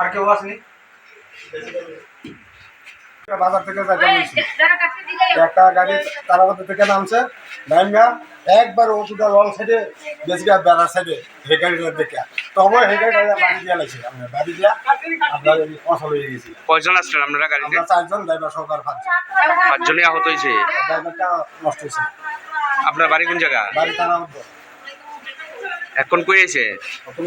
আর কেউ আসেনি? বাজার থেকে একটা গাড়ি তারাবাদ থেকে নামছে। নাইমা একবার ওষুধটা লং সাইডে বেশি বেড়ার সাইডে হে গাড়িটা দেখে। তবে হে গাড়িটা বাড়ি দিয়ে লাগছে আমরা বাড়ি দিয়া আপনার অসল হয়ে গেছি। কয়জন আসলেন আপনারা গাড়িতে? চারজন ড্রাইভার সহকার পাঁচজন। পাঁচজনই আহত হয়েছে? ড্রাইভারটা নষ্ট হয়েছে। আপনার বাড়ি কোন জায়গা? বাড়ি তারাবাদ। এখন কই আছে? তখন